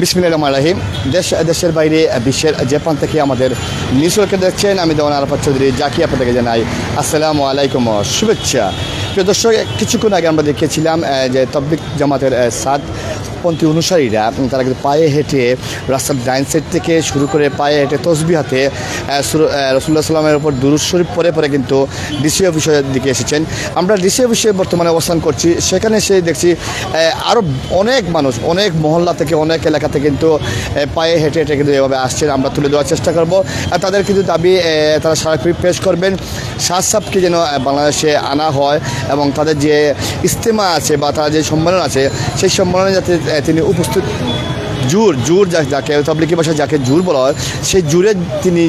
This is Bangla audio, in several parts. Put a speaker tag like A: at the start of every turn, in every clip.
A: বিসমিল্লাহ রহমান রাহিম। দেশ, দেশের বাইরে, বিশ্বের যে প্রান্ত থেকে আমাদের নিউজকে দেখছেন, আমি দেওয়ান আরাফাত চৌধুরী জাকি আপনাদেরকে জানাই আসসালামু আলাইকুম, শুভেচ্ছা। প্রিয় দর্শক, কিছুক্ষণ আগে আমরা দেখেছিলাম যে তবলিক জামাতের সাদ পন্থী অনুসারীরা তারা কিন্তু পায়ে হেঁটে রাস্তার ডাইন সাইড থেকে শুরু করে পায়ে হেঁটে তসবি হাতে রসুল্লাহ সাল্লামের উপর দুরুদ শরীফ পরে পরে কিন্তু ডিসি অফিসের দিকে এসেছেন। আমরা ডিসি অফিসে বর্তমানে অবস্থান করছি। সেখানে সে দেখছি আরও অনেক মানুষ, অনেক মহল্লা থেকে, অনেক এলাকাতে কিন্তু পায়ে হেঁটে হেঁটে কিন্তু এভাবে আসছেন। আমরা তুলে দেওয়ার চেষ্টা করব। আর তাদের কিন্তু দাবি তারা সারাক্ষণ পেশ করবেন। সাপকে যেন বাংলাদেশে আনা হয় এবং তাদের যে ইস্তেমা আছে বা তারা যে সম্মেলন আছে, সেই সম্মেলনে যাতে তিনি উপস্থিত জুর জুর যাকে তাবলিকি ভাষায় যাকে জুর বলা হয়, সেই জুরে তিনি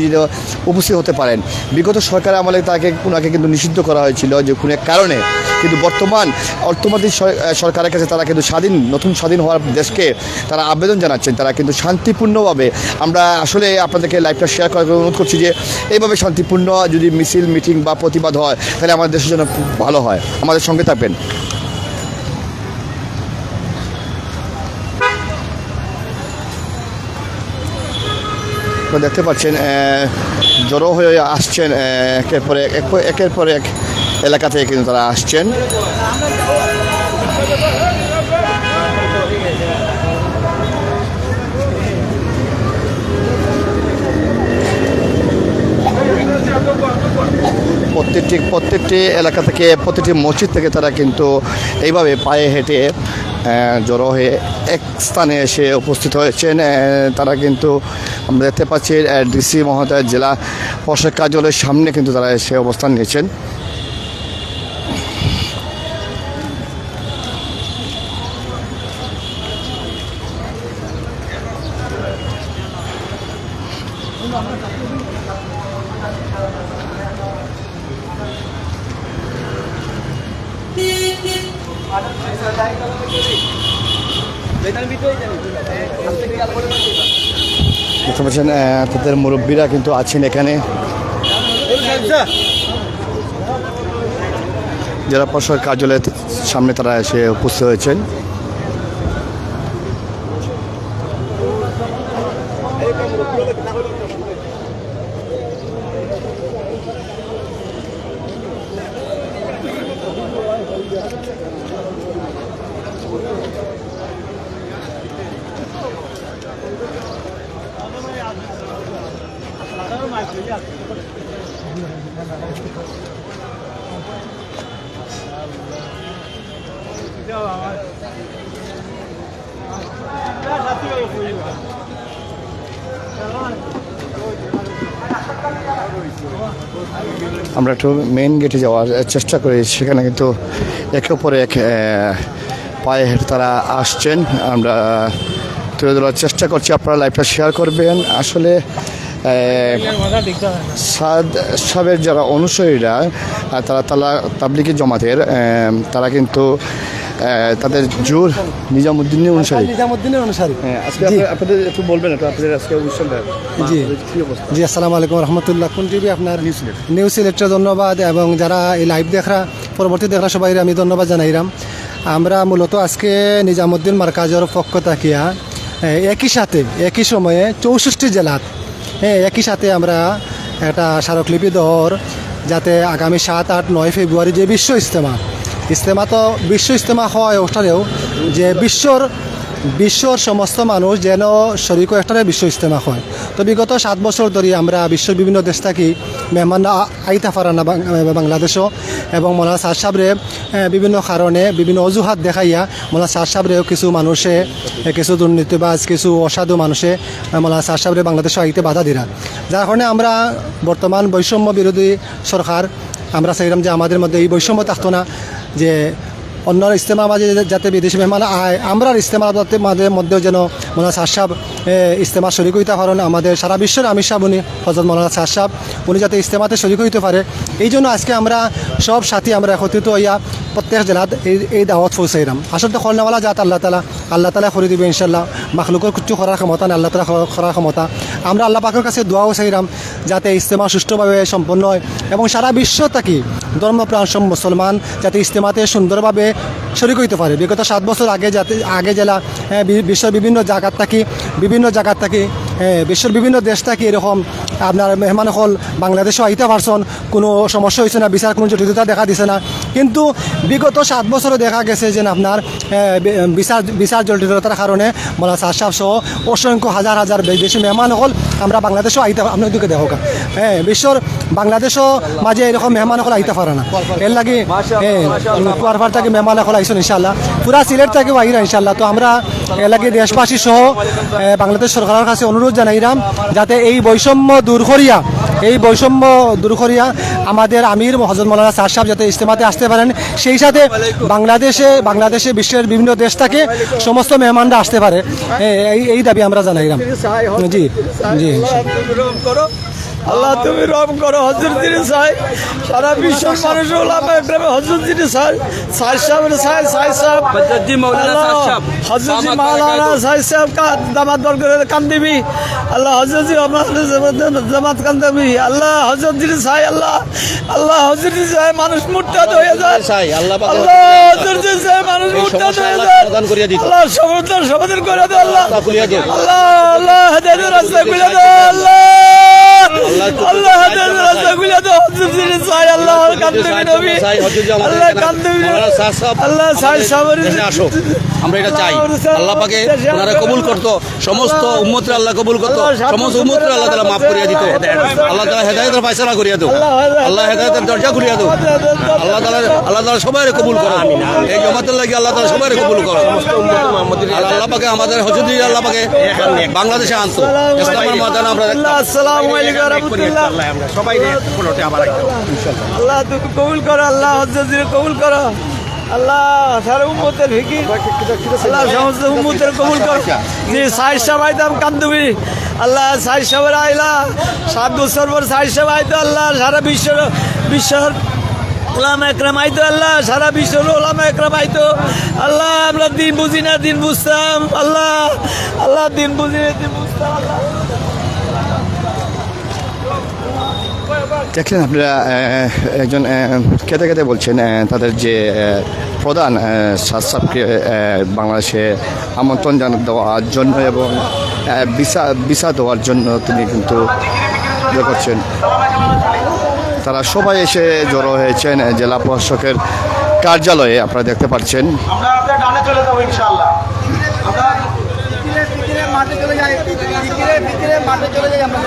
A: উপস্থিত হতে পারেন। বিগত সরকার আমলে তাকে ওনাকে কিন্তু নিষিদ্ধ করা হয়েছিল যে কোনো এক কারণে। কিন্তু বর্তমান অর্থনৈতিক সরকারের কাছে তারা কিন্তু স্বাধীন, নতুন স্বাধীন হওয়ার দেশকে তারা আবেদন জানাচ্ছেন। তারা কিন্তু শান্তিপূর্ণভাবে আমরা আসলে আপনাদেরকে লাইভটা শেয়ার করার অনুরোধ করছি যে, এইভাবে শান্তিপূর্ণ যদি মিছিল মিটিং বা প্রতিবাদ হয়, তাহলে আমাদের দেশের জন্য ভালো হয়। আমাদের সঙ্গে থাকবেন। দেখতে পাচ্ছেন জড়ো হয়ে আসছেন একের পরে এক এক- একের পর এক এলাকা থেকে কিন্তু তারা আসছেন। প্রত্যেকটি প্রত্যেকটি এলাকা থেকে প্রত্যেকটি মসজিদ থেকে তারা কিন্তু এইভাবে পায়ে হেঁটে জড়ো হয়ে এক স্থানে এসে উপস্থিত হয়েছেন। তারা কিন্তু আমরা দেখতে পাচ্ছি ডিসি মহোদয় জেলা প্রশাসক কার্যালয়ের সামনে কিন্তু তারা এসে অবস্থান নিয়েছেন। দেখতে পাচ্ছেন তাদের মুরব্বীরা কিন্তু আছেন এখানে। জেলা প্রশাসক কার্যালয়ের সামনে তারা এসে উপস্থিত হয়েছেন। আমরা একটু মেন গেটে যাওয়ার চেষ্টা করি, সেখানে কিন্তু একে অপরে এক পায়ে হেঁটে তারা আসছেন। আমরা তুলে ধরার চেষ্টা করছি, আপনারা লাইভটা শেয়ার করবেন। আসলে সাহেবের যারা অনুসারীরা তারা তালা তাবলিকি জমাতের তারা কিন্তু তাদের জোর নিজামুদ্দিনের অনুসারী।
B: নিজামুদ্দিনের অনুসারী।
A: হ্যাঁ, আজকে আপনাদের একটু বলবেন একটু আপনাদের আজকে অনুষ্ঠানটা
B: জি। জি আসসালামু আলাইকুম রহমতুল্লাহ। কোন টিভি? আপনার
A: নিউজ
B: সিলেক্টর ধন্যবাদ। এবং যারা এই লাইভ দেখরা পরবর্তী দেখরা সবাই আমি ধন্যবাদ জানাইলাম আমরা মূলত আজকে নিজামুদ্দিন মার্কাজের পক্ষ থাকিয়া একই সাথে একই সময়ে চৌষট্টি জেলাত হ্যাঁ একই সাথে আমরা একটা স্মারকলিপি দর যাতে আগামী সাত, আট, নয় ফেব্রুয়ারি যে বিশ্ব ইজতেমা ইজতেমা তো বিশ্ব ইজতেমা হয় অনুষ্ঠানেও যে বিশ্বর বিশ্বর সমস্ত মানুষ যেন শরিক একটারে বিশ্ব ইজতেমা হয়। তো বিগত সাত বছর ধরে আমরা বিশ্বের বিভিন্ন দেশ থাকি মেহমান আ- আইতা পারা না বাংলাদেশও এবং মোলা সার সাবরে বিভিন্ন কারণে বিভিন্ন অজুহাত দেখাইয়া মোলা সার সাবরেও কিছু মানুষে কিছু দুর্নীতিবাজ কিছু অসাধু মানুষে মোলা সার সাবরে বাংলাদেশও আইতে বাধা দিরা যার কারণে আমরা বর্তমান বৈষম্য বিরোধী সরকার আমরা চাইলাম যে আমাদের মধ্যে এই বৈষম্য থাকতো না, যে অন্য ইস্তেমার মাঝে যাতে বিদেশি মেহমান আয় আমরা ইস্তেমার মাঝে মধ্যেও যেন মোলানা সার সাহেব ইস্তেমা শরিক হইতে পারেন। আমাদের সারা বিশ্বের আমির সাহেব, উনি হজরত মৌলানা সার উনি যাতে ইস্তেমাতে শরিক হইতে পারে। এই জন্য আজকে আমরা সব সাথী আমরা একত্রিত হইয়া প্রত্যেক জেলাত এই এই দাওয়াত পৌঁছাইলাম আসলে খলনাওয়ালা জাত, আল্লাহ তালা আল্লাহ তালা করে দিবে ইনশাল্লাহ মাখলুকর কিছু করার ক্ষমতা না আল্লাহ তালা করার ক্ষমতা। আমরা আল্লাহ পাকের কাছে দোয়াও চাইলাম যাতে ইস্তেমা সুষ্ঠুভাবে সম্পন্ন হয় এবং সারা বিশ্ব থাকি ধর্মপ্রাণ মুসলমান যাতে ইজতেমাতে সুন্দরভাবে শরিক হইতে পারে। বিগত সাত বছর আগে যাতে আগে জেলা হ্যাঁ, বিশ্বের বিভিন্ন জায়গার থাকি বিভিন্ন জায়গার থাকি বিশ্বের বিভিন্ন দেশ থাকি এরকম আপনার মেহমান হল বাংলাদেশও আইতে পারছেন। কোনো সমস্যা হয়েছে না, বিচার, কোনো জটিলতা দেখা দিছে না। কিন্তু বিগত সাত বছরে দেখা গেছে যে আপনার বিচার বিচার জটিলতার কারণে মোলা সার সাহেব সহ অসংখ্য হাজার হাজার বিদেশি মেহমান হল আমরা বাংলাদেশও আইতে আপনার দিকে দেখো হ্যাঁ বিশ্বর বাংলাদেশও মাঝে এরকম মেহমান হল আইতে পারে না। এর লাগি কুয়ারপাড় থেকে মেহমান হল আইসন ইনশাল্লাহ পুরা সিলেট থেকেও আইরা ইনশাল্লাহ তো আমরা এর লাগি দেশবাসী সহ বাংলাদেশ সরকারের কাছে অনুরোধ জানাইলাম যাতে এই বৈষম্য দূর করিয়া এই বৈষম্য দূর করিয়া আমাদের আমির হজরত মৌলানা সার সাহেব যাতে ইজতেমাতে আসতে পারেন সেই সাথে বাংলাদেশে বাংলাদেশে বিশ্বের বিভিন্ন দেশ থেকে সমস্ত মেহমানরা আসতে পারে। এই এই দাবি আমরা জানাইলাম জি জি
C: আল্লাহ তুমি রহম করো হজরত দিনে চাই সারা বিশ্বের মানুষ ওলামা একরামে হজরত দিনে চাই সাই সাই সাহেব
D: হযরতজি মাওলানা সাহেব সাহেব।
C: হজরত
D: দামাত
C: মাওলানা। সাই সাহেব কা দামাত কান দিবি আল্লাহ হজরত আমার জামাত কান দিবি আল্লাহ হজরত দিনে চাই আল্লাহ আল্লাহ হজরত দিনে চাই মানুষ মুরতাদ হয়ে যায়
D: চাই, আল্লাহ
C: আল্লাহ হজরত চাই মানুষ মুরতাদ
D: সমস্যা
C: হয়ে
D: আল্লাহ
C: যায়। আল্লাহ সমাধান সমাধান করে দাও আল্লাহ। আল্লাহ আল্লাহ হেদায়েতের রাস্তা খুলে দাও আল্লাহ আল্লাহ হেদায়েতের রাস্তা খুলে দাও হযরত দিনে আল্লাহ কান্দে নবী
D: চাই, হযরত জি আমাদের
C: আল্লাহ কান্দে
D: মাওলানা সাহেব সাহেব
C: আল্লাহ সাই সাবর
D: আসো। আমরা এটা চাই। আল্লাহ পাকে ওনারা কবুল করতো। সমস্ত উম্মতের আল্লাহ কবুল করতো। সমস্ত উম্মতের আল্লাহ তালা মাফ করিয়া দিত। আল্লাহ তালা হেদায়তের ফাইসলা করিয়া দো আল্লাহ হেদায়তের দরজা খুলিয়া দো আল্লাহ তালা আল্লাহ তালা সবাই কবুল করো। এই জমাতের লাগে আল্লাহ তালা সবাই কবুল করো। আল্লাহ পাকে আমাদের হজরত আল্লাহ পাকে বাংলাদেশে আনতো। ইসলামের মাধ্যমে আমরা
C: আসসালামু আলাইকুম।
D: সবাই আবার
C: আল্লাহ তুমি কবুল করো আল্লাহ কবুল করো। আল্লাহ সারা উম্মতের ফিকির আল্লাহ সমস্ত উম্মতের কবুল করো। কান্দুবি। আইলা। সাত বছর পর আল্লাহ সারা বিশ্ব বিশ্বর ওলামা একরাম আইতো আল্লাহ সারা বিশ্বের ওলামা একরাম আইতো। আল্লাহ আমরা দিন বুঝি না দিন বুঝতাম। আল্লাহ আল্লাহ দিন বুঝি না দিন বুঝতাম। আল্লাহ।
A: দেখলেন আপনারা একজন খেতে খেতে বলছেন তাদের যে প্রধান সাবকে বাংলাদেশে আমন্ত্রণ জানা, দেওয়ার জন্য এবং ভিসা ভিসা দেওয়ার জন্য তিনি কিন্তু ইয়ে করছেন। তারা সবাই এসে জড়ো হয়েছেন জেলা প্রশাসকের কার্যালয়ে, আপনারা দেখতে পাচ্ছেন।
E: মাঠে চলে যাই মাঠে চলে যাই, আমরা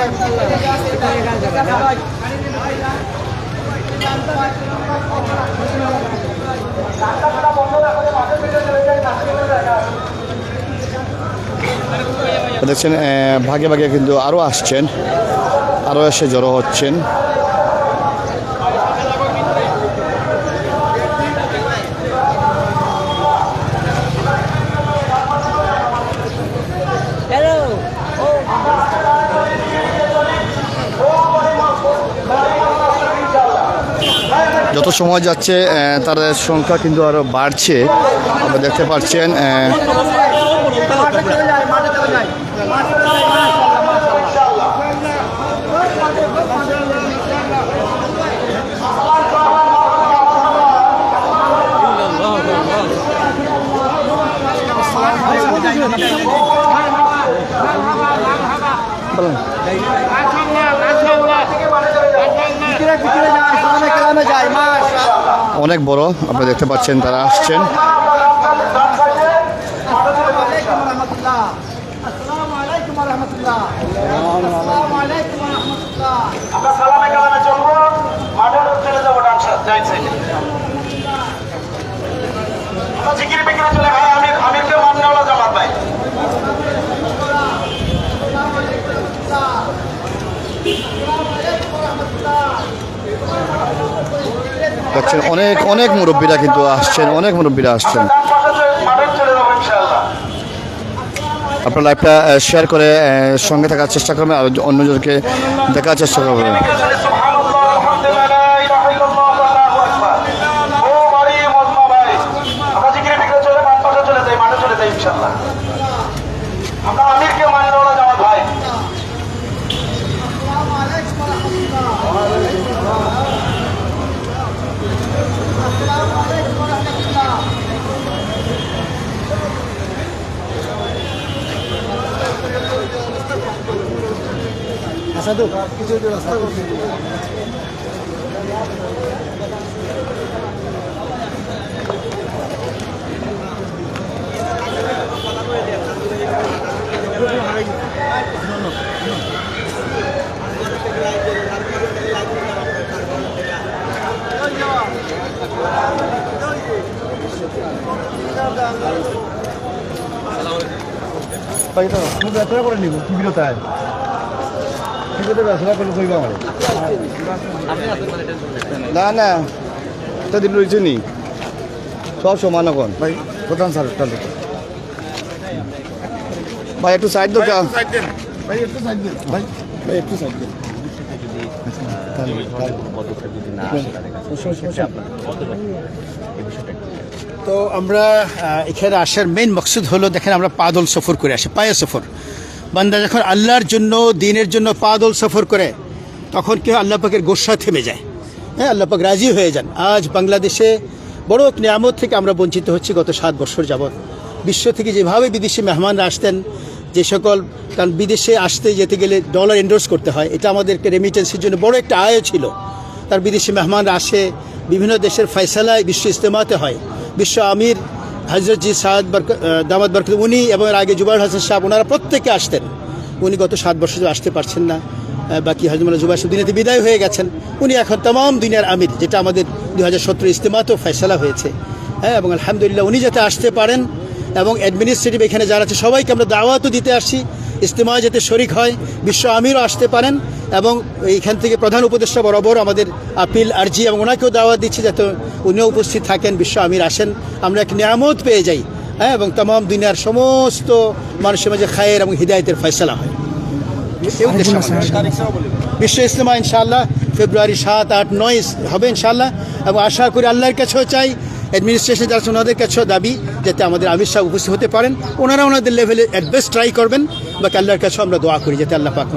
A: দেখছেন ভাগে ভাগে কিন্তু আরও আসছেন আরও এসে জড়ো হচ্ছেন। যত সময় যাচ্ছে তাদের সংখ্যা কিন্তু আরও বাড়ছে। আপনারা দেখতে পাচ্ছেন আহ, অনেক বড় আপনারা দেখতে পাচ্ছেন তারা আসছেন।
E: আমরা জিকির বিকিরে চলে ভাই আমির আমিরকে মান্যওয়ালা জামাত ভাই
A: দেখছেন, অনেক অনেক মুরব্বীরা কিন্তু আসছেন, অনেক মুরব্বীরা আসছেন। আপনার লাইফটা শেয়ার করে সঙ্গে থাকার চেষ্টা করবেন, আর অন্যজনকে দেখার চেষ্টা করবেন
E: সুবহানাল্লাহ আলহামদুলিল্লাহ লা ইলাহা ইল্লাল্লাহ আল্লাহু আকবার ও বাড়ি মজমা ভাই আমরা জিকির বিকিরে চলে ডান পাশে চলে যাই মাঠে চলে যাই ইনশাআল্লাহ আমরা আমিরকে মান্যওয়ালা জামাত ভাই
B: সাধু কিছু রাস্তা করতে ব্যবসা করে নিব কি বিরতায় ঠিক আছে ব্যবসা করলে কইবা আমার
A: না না। তো দিন রয়েছে নি সব সমান এখন।
B: ভাই প্রধান স্যার তাহলে
A: ভাই একটু সাইড দোকান
B: ভাই একটু সাইড দিন। ভাই ভাই একটু সাইড দিন।
F: তো আমরা এখানে আসার মেন মকসুদ হলো দেখেন আমরা পাদল সফর করে আসি পায়ে সফর। বান্দা যখন আল্লাহর জন্য, দিনের জন্য পাদল সফর করে, তখন কেউ আল্লাহ পাকের গোসা থেমে যায়। হ্যাঁ আল্লাহ পাক রাজি হয়ে যান। আজ বাংলাদেশে বড় এক নিয়ামত থেকে আমরা বঞ্চিত হচ্ছি গত সাত বছর যাবৎ। বিশ্ব থেকে যেভাবে বিদেশি মেহমানরা আসতেন, যে সকল কারণ বিদেশে আসতে যেতে গেলে ডলার এন্ডোর্স করতে হয়, এটা আমাদেরকে রেমিটেন্সের জন্য বড় একটা আয়ও ছিল। তার বিদেশি মেহমানরা আসে, বিভিন্ন দেশের ফয়সালায় বিশ্ব ইস্তেমাতে হয়। বিশ্ব আমির হজরত জি বরক দামাদ বরকত, উনি এবং আগে জুবাইর হাসান সাহেব ওনারা প্রত্যেকে আসতেন। উনি গত সাত বছর আসতে পারছেন না। বাকি হজরত জুবাই সাহেব দুনিয়াতে বিদায় হয়ে গেছেন। উনি এখন তমাম দুনিয়ার আমির, যেটা আমাদের দু হাজার সতেরো ইস্তেমাতেও ফয়সালা হয়েছে। হ্যাঁ এবং আলহামদুলিল্লাহ উনি যাতে আসতে পারেন এবং অ্যাডমিনিস্ট্রেটিভ এখানে যারা আছে, সবাইকে আমরা দাওয়াতও দিতে আসছি। ইস্তেমা যাতে শরিক হয়, বিশ্ব আমিরও আসতে পারেন। এবং এইখান থেকে প্রধান উপদেষ্টা বরাবর আমাদের আপিল আর্জি এবং ওনাকেও দাওয়া দিচ্ছি যাতে উনিও উপস্থিত থাকেন বিশ্ব আমির আসেন। আমরা এক নিয়ামত পেয়ে যাই হ্যাঁ এবং তাম দুনিয়ার সমস্ত মানুষের মাঝে খায়ের এবং হৃদায়তের ফয়সলা হয়। বিশ্ব ইস্তেমা ইনশাআল্লাহ ফেব্রুয়ারি সাত আট নয় হবে ইনশাআল্লাহ এবং আশা করি আল্লাহর কাছেও চাই অ্যাডমিনিস্ট্রেশন যারা ওনাদের কাছেও দাবি যাতে আমাদের আমির সাহেব উপস্থিত হতে পারেন। ওনারা ওনাদের লেভেলে অ্যাডভেস্ট ট্রাই করবেন বাকি আল্লাহর কাছেও আমরা দোয়া করি যাতে আল্লাহ পাক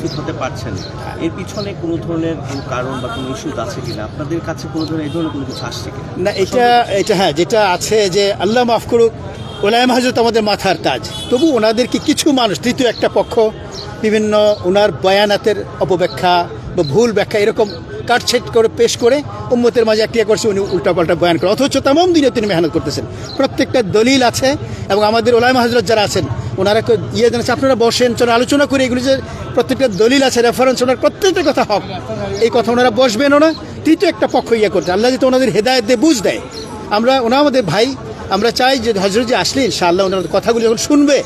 G: উপস্থিত হতে পারছেন এর পিছনে কোনো ধরনের কোনো কারণ বা কোনো ইস্যু আছে কিনা? আপনাদের কাছে কোনো ধরনের, এই ধরনের কোনো কিছু আসছে কিনা?
F: না, এটা এটা হ্যাঁ যেটা আছে যে আল্লাহ মাফ করুক ওলায়ম হাজরত আমাদের মাথার তাজ তবু ওনাদেরকে কিছু মানুষ, তৃতীয় একটা পক্ষ, বিভিন্ন ওনার বয়ানাতের অপব্যাখ্যা বা ভুল ব্যাখ্যা এরকম কাটছেট করে, পেশ করে উম্মতের মাঝে একটা করছে, উনি উল্টাপাল্টা বয়ান করে অথচ তামাম দিনে তিনি মেহনত করতেছেন। প্রত্যেকটা দলিল আছে এবং আমাদের ওলায়ম হাজরত যারা আছেন ওনারা ইয়ে জানাচ্ছে, আপনারা বসেন চলে আলোচনা করে, এগুলি যে প্রত্যেকটা দলিল আছে রেফারেন্স ওনার প্রত্যেকটা কথা হক। এই কথা ওনারা বসবেনও না তৃতীয় একটা পক্ষ ইয়ে করছে আল্লাহ যাতে ওনাদের হেদায়ত দিয়ে বুঝ দেয়। আমরা, ওনা আমাদের ভাই, আমরা চাই যে হজরত যে আসলে ইনশাআল্লাহ ওনার কথাগুলি যখন শুনবে,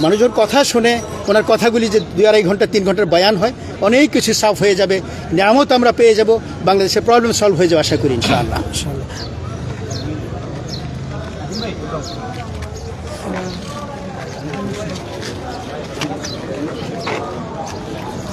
F: মানুষ যখন কথা শুনে, ওনার কথাগুলি যে দু আড়াই ঘণ্টা, তিন ঘণ্টার বয়ান হয়, অনেক কিছু সাফ হয়ে যাবে, নিয়ামত আমরা পেয়ে যাব, বাংলাদেশের প্রবলেম সলভ হয়ে যাবে, আশা করি, ইনশাআল্লাহ
A: ঠিক আছে
B: ফরেনারও আছে
A: ফরেনার কোন-
B: বিদেশের লোক আছে,
A: কোন- কোন
B: এদিকে
A: stadium?
B: আসে,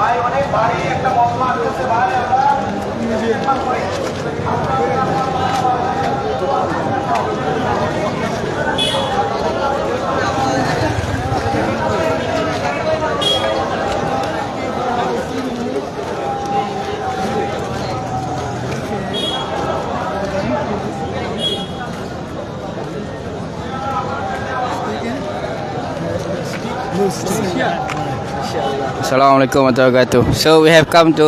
E: ভাই অনেক ভারী একটা মশলা আসতেছে ভাই
H: Assalamualaikum warahmatullahi wabarakatuh. So we have come to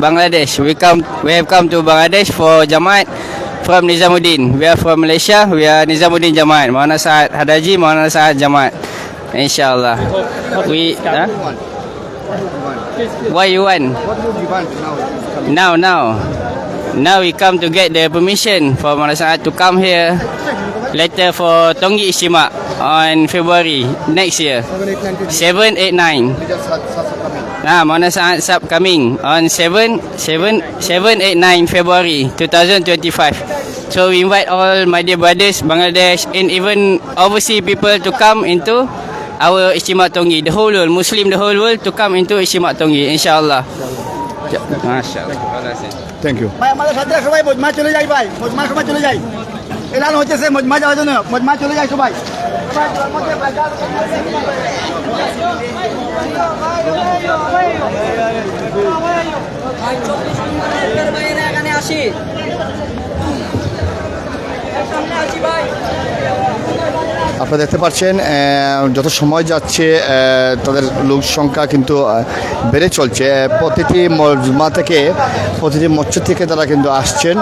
H: Bangladesh. We come we have come to Bangladesh for Jamaat from Nizamuddin. We are from Malaysia. We are Nizamuddin Jamaat. Maulana Saad Hadaji, Maulana Saad Jamaat. Insyaallah. We huh? What you want? Now now. Now we come to get the permission for Maulana Saad to come here later for Tongi Istimak on February next year. 7 8 9 Nah, Mona Saat Sub coming on 7 7 7 8 9 February 2025. So we invite all my dear brothers Bangladesh and even overseas people to come into our Istimak Tongi, the whole world, Muslim, the whole world to come into Istimak Tongi, inshallah. MashaAllah.
A: Thank you
C: ভাই আমাদের সাথে সবাই মজমা চলে যাই ভাই মজমা সবাই চলে যাই এলান হচ্ছে সে, মজমা যাওয়ার জন্য। মজমা চলে যায় সবাই।
A: আপনারা দেখতে পাচ্ছেন যত সময় যাচ্ছে তাদের লোক সংখ্যা কিন্তু বেড়ে চলছে। প্রতিটি মজমা থেকে, প্রতিটি মৎস্য থেকে তারা কিন্তু আসছেন।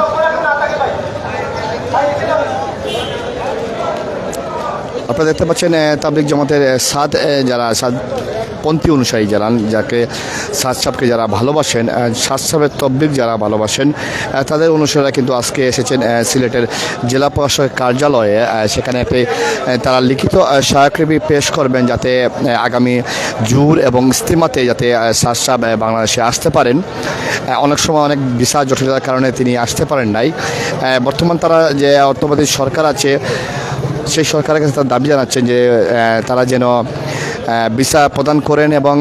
A: আপনারা দেখতে পাচ্ছেন তাবলিক জামাতের সাদ যারা সাদ পন্থী অনুসারী যারা যাকে সাদ সাহেবকে যারা ভালোবাসেন সাদ সাহেবের তবলিক যারা ভালোবাসেন তাদের অনুসারীরা কিন্তু আজকে এসেছেন সিলেটের জেলা প্রশাসকের কার্যালয়ে সেখানে একটি, তারা লিখিত আহ, পেশ করবেন যাতে আগামী জুর এবং ইস্তিমাতে যাতে সাদ সাহেব বাংলাদেশে আসতে পারেন। অনেক সময় অনেক ভিসা জটিলতার কারণে তিনি আসতে পারেন নাই। বর্তমান তারা যে অর্থনৈতিক সরকার আছে সেই সরকারের কাছে তার দাবি জানাচ্ছেন যে তারা যেন ভিসা প্রদান করেন এবং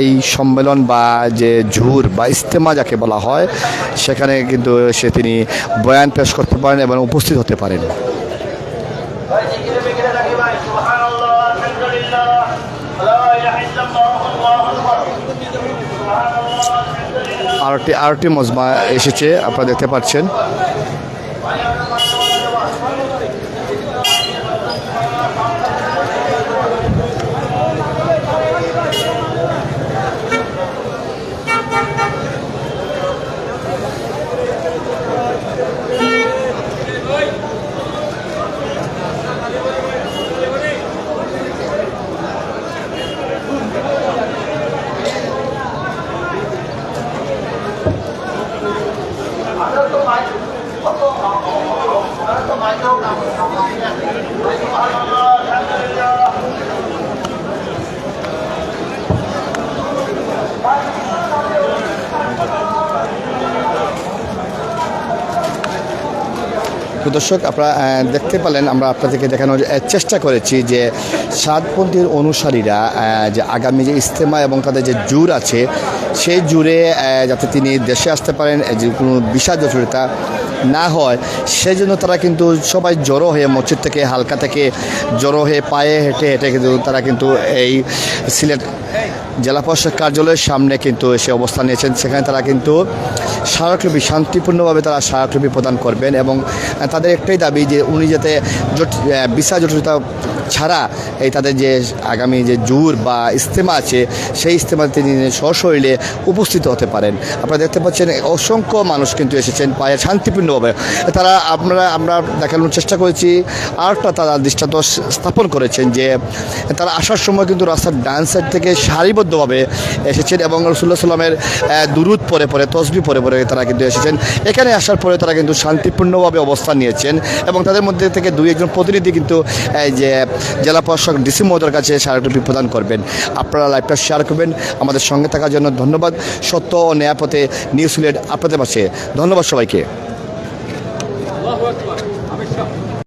A: এই সম্মেলন বা যে ঝুর বা ইস্তেমা যাকে বলা হয়, সেখানে কিন্তু সে তিনি বয়ান পেশ করতে পারেন এবং উপস্থিত হতে পারেন। আরটি আরটি মজমা এসেছে, আপনারা দেখতে পাচ্ছেন। দর্শক, আপনারা দেখতে পেলেন, আমরা আপনাদেরকে দেখানোর চেষ্টা করেছি যে সাতপন্থীর অনুসারীরা যে আগামী যে ইস্তেমা এবং তাদের যে জুর আছে, সেই জুড়ে যাতে তিনি দেশে আসতে পারেন যে কোনো বিষয় জটিলতা না হয় সেই জন্য তারা কিন্তু সবাই জড়ো হয়ে মসজিদ থেকে হালকা থেকে জড়ো হয়ে পায়ে হেঁটে হেঁটে কিন্তু তারা কিন্তু এই সিলেট জেলা প্রশাসক কার্যালয়ের সামনে কিন্তু এসে অবস্থান নিয়েছেন। সেখানে তারা কিন্তু স্মারকলিপি শান্তিপূর্ণভাবে তারা স্মারকলিপি প্রদান করবেন এবং তাদের একটাই দাবি যে উনি যাতে বিষয় জটিলতা ছাড়া এই তাদের যে আগামী যে জুর বা ইস্তেমা আছে, সেই ইস্তেমাতে তিনি সশরীরে উপস্থিত হতে পারেন। আপনারা দেখতে পাচ্ছেন অসংখ্য মানুষ কিন্তু এসেছেন পায়ে শান্তিপূর্ণভাবে। তারা আপনারা, আমরা দেখানোর চেষ্টা করেছি আরেকটা তারা দৃষ্টান্ত স্থাপন করেছেন যে, তারা আসার সময় কিন্তু রাস্তার ডান থেকে সারিবদ্ধভাবে এসেছেন এবং রসুল্লাহ সাল্লামের দুরুদ পরে পরে তসবি পরে পরে তারা কিন্তু এসেছেন। এখানে আসার পরে তারা কিন্তু শান্তিপূর্ণভাবে অবস্থান নিয়েছেন এবং তাদের মধ্যে থেকে দুই একজন প্রতিনিধি কিন্তু যে জেলা প্রশাসক ডিসি মহোদয়ের কাছে স্মারকলিপি প্রদান করবেন। আপনারা লাইভটা শেয়ার করবেন। আমাদের সঙ্গে থাকার জন্য ধন্যবাদ। সত্য ও ন্যায়পথে নিউজ আপনাদের পাশে। ধন্যবাদ সবাইকে।